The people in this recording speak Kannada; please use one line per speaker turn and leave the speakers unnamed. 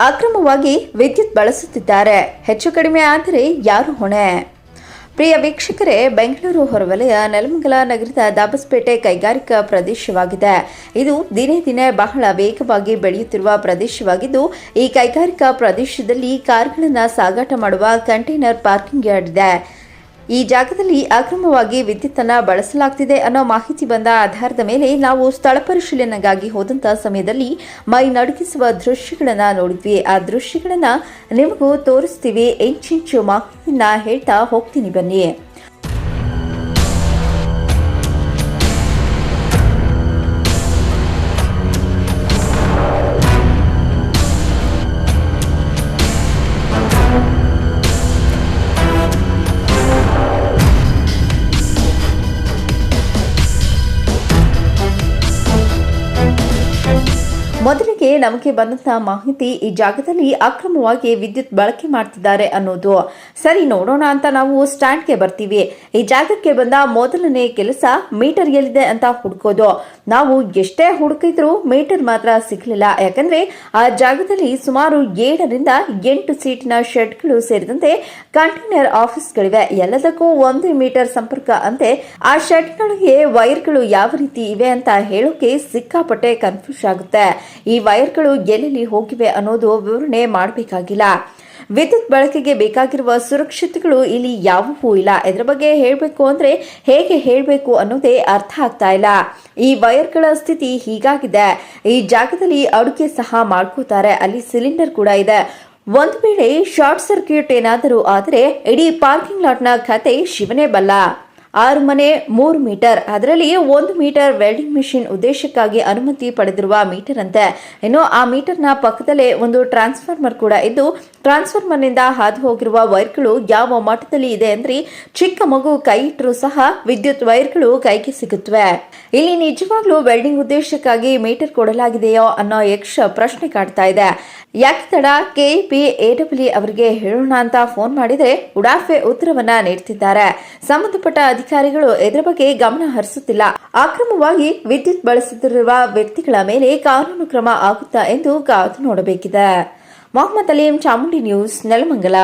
ಅಕ್ರಮವಾಗಿ ವಿದ್ಯುತ್ ಬಳಸುತ್ತಿದ್ದಾರೆ. ಹೆಚ್ಚು ಕಡಿಮೆ ಆದರೆ ಯಾರು ಹೊಣೆ? ಪ್ರಿಯ ವೀಕ್ಷಕರೇ, ಬೆಂಗಳೂರು ಹೊರವಲಯ ನೆಲಮಂಗಲ ನಗರದ ದಾಬಸ್ಪೇಟೆ ಕೈಗಾರಿಕಾ ಪ್ರದೇಶವಾಗಿದೆ. ಇದು ದಿನೇ ದಿನೇ ಬಹಳ ವೇಗವಾಗಿ ಬೆಳೆಯುತ್ತಿರುವ ಪ್ರದೇಶವಾಗಿದ್ದು, ಈ ಕೈಗಾರಿಕಾ ಪ್ರದೇಶದಲ್ಲಿ ಕಾರ್ಗಳನ್ನು ಸಾಗಾಟ ಮಾಡುವ ಕಂಟೈನರ್ ಪಾರ್ಕಿಂಗ್ ಯಾರ್ಡ್ ಇದೆ ಈ ಜಾಗದಲ್ಲಿ ಅಕ್ರಮವಾಗಿ ವಿದ್ಯುತ್ತನ್ನು ಬಳಸಲಾಗ್ತಿದೆ ಅನ್ನೋ ಮಾಹಿತಿ ಬಂದ ಆಧಾರದ ಮೇಲೆ ನಾವು ಸ್ಥಳ ಪರಿಶೀಲನೆಗಾಗಿ ಹೋದಂಥ ಸಮಯದಲ್ಲಿ ಮೈ ನಡುಗಿಸುವ ದೃಶ್ಯಗಳನ್ನು ನೋಡಿದ್ವಿ. ಆ ದೃಶ್ಯಗಳನ್ನು ನಿಮಗೂ ತೋರಿಸ್ತೀವಿ. ಇಂಚಿಂಚು ಮಾಹಿತಿನ ಹೇಳ್ತಾ ಹೋಗ್ತೀನಿ ಬನ್ನಿ. ಮೊದಲಿಗೆ ನಮಗೆ ಬಂದಂತಹ ಮಾಹಿತಿ ಈ ಜಾಗದಲ್ಲಿ ಅಕ್ರಮವಾಗಿ ವಿದ್ಯುತ್ ಬಳಕೆ ಮಾಡ್ತಿದ್ದಾರೆ ಅನ್ನೋದು. ಸರಿ, ನೋಡೋಣ ಅಂತ ನಾವು ಸ್ಟ್ಯಾಂಡ್ಗೆ ಬರ್ತೀವಿ. ಈ ಜಾಗಕ್ಕೆ ಬಂದ ಮೊದಲನೇ ಕೆಲಸ ಮೀಟರ್ ಎಲ್ಲಿದೆ ಅಂತ ಹುಡುಕೋದು. ನಾವು ಎಷ್ಟೇ ಹುಡುಕಿದ್ರು ಮೀಟರ್ ಮಾತ್ರ ಸಿಗ್ಲಿಲ್ಲ. ಯಾಕಂದ್ರೆ ಆ ಜಾಗದಲ್ಲಿ ಸುಮಾರು ಏಳರಿಂದ ಎಂಟು ಸೀಟಿನ ಶೆಡ್ಗಳು ಸೇರಿದಂತೆ ಕಂಟೈನರ್ ಆಫೀಸ್ಗಳಿವೆ. ಎಲ್ಲದಕ್ಕೂ ಒಂದು ಮೀಟರ್ ಸಂಪರ್ಕ ಅಂತೆ. ಆ ಶೆಡ್ಗಳಿಗೆ ವೈರ್ಗಳು ಯಾವ ರೀತಿ ಇವೆ ಅಂತ ಹೇಳೋಕೆ ಸಿಕ್ಕಾಪಟ್ಟೆ ಕನ್ಫ್ಯೂಸ್ ಆಗುತ್ತೆ. ಈ ವೈರ್ಗಳು ಎಲ್ಲೆಲ್ಲಿ ಹೋಗಿವೆ ಅನ್ನೋದು ವಿವರಣೆ ಮಾಡಬೇಕಾಗಿಲ್ಲ. ವಿದ್ಯುತ್ ಬಳಕೆಗೆ ಬೇಕಾಗಿರುವ ಸುರಕ್ಷತೆಗಳು ಇಲ್ಲಿ ಯಾವುವೂ ಇಲ್ಲ. ಇದರ ಬಗ್ಗೆ ಹೇಳಬೇಕು ಅಂದರೆ ಹೇಗೆ ಹೇಳಬೇಕು ಅನ್ನೋದೇ ಅರ್ಥ ಆಗ್ತಾ ಇಲ್ಲ. ಈ ವೈರ್ಗಳ ಸ್ಥಿತಿ ಹೀಗಾಗಿದೆ. ಈ ಜಾಗದಲ್ಲಿ ಅಡುಗೆ ಸಹ ಮಾಡ್ಕೋತಾರೆ. ಅಲ್ಲಿ ಸಿಲಿಂಡರ್ ಕೂಡ ಇದೆ. ಒಂದು ವೇಳೆ ಶಾರ್ಟ್ ಸರ್ಕ್ಯೂಟ್ ಏನಾದರೂ ಆದರೆ ಇಡೀ ಪಾರ್ಕಿಂಗ್ ಲಾಟ್ನ ಖಾತೆ ಶಿವನೇ ಬಲ್ಲ. ಆರು ಮನೆ, ಮೂರು ಮೀಟರ್. ಅದರಲ್ಲಿ ಒಂದು ಮೀಟರ್ ವೆಲ್ಡಿಂಗ್ ಮಿಷಿನ್ ಉದ್ದೇಶಕ್ಕಾಗಿ ಅನುಮತಿ ಪಡೆದಿರುವ ಮೀಟರ್ ಅಂತೆ ಇನ್ನು ಆ ಮೀಟರ್ನ ಪಕ್ಕದಲ್ಲೇ ಒಂದು ಟ್ರಾನ್ಸ್ಫಾರ್ಮರ್ ಕೂಡ ಇದ್ದು, ಟ್ರಾನ್ಸ್ಫಾರ್ಮರ್ನಿಂದ ಹಾದು ಹೋಗಿರುವ ವೈರ್ಗಳು ಯಾವ ಮಟ್ಟದಲ್ಲಿ ಇದೆ ಅಂದ್ರೆ ಚಿಕ್ಕ ಮಗು ಕೈ ಇಟ್ಟರೂ ಸಹ ವಿದ್ಯುತ್ ವೈರ್ಗಳು ಕೈಗೆ ಸಿಗುತ್ತವೆ. ಇಲ್ಲಿ ನಿಜವಾಗ್ಲೂ ವೆಲ್ಡಿಂಗ್ ಉದ್ದೇಶಕ್ಕಾಗಿ ಮೀಟರ್ ಕೊಡಲಾಗಿದೆಯೋ ಅನ್ನೋ ಯಕ್ಷ ಪ್ರಶ್ನೆ ಕಾಡ್ತಾ ಇದೆ. ಯಾಕೆ ತಡ? ಎ ಎಡಬ್ಲ್ಯೂ ಅವರಿಗೆ ಹೇಳೋಣ ಅಂತ ಫೋನ್ ಮಾಡಿದ್ರೆ ಉಡಾಫೆ ಉತ್ತರವನ್ನ ನೀಡ್ತಿದ್ದಾರೆ. ಸಂಬಂಧಪಟ್ಟ ಅಧಿಕಾರಿಗಳು ಇದರ ಬಗ್ಗೆ ಗಮನ ಹರಿಸುತ್ತಿಲ್ಲ. ಅಕ್ರಮವಾಗಿ ವಿದ್ಯುತ್ ಬಳಸುತ್ತಿರುವ ವ್ಯಕ್ತಿಗಳ ಮೇಲೆ ಕಾನೂನು ಕ್ರಮ ಆಗುತ್ತಾ ಎಂದು ಕಾದು ನೋಡಬೇಕಿದೆ. ಮೊಹಮ್ಮದ್ ಅಲೀಂ ಚಾಮುಂಡಿ ನ್ಯೂಸ್, ನೆಲಮಂಗಲ.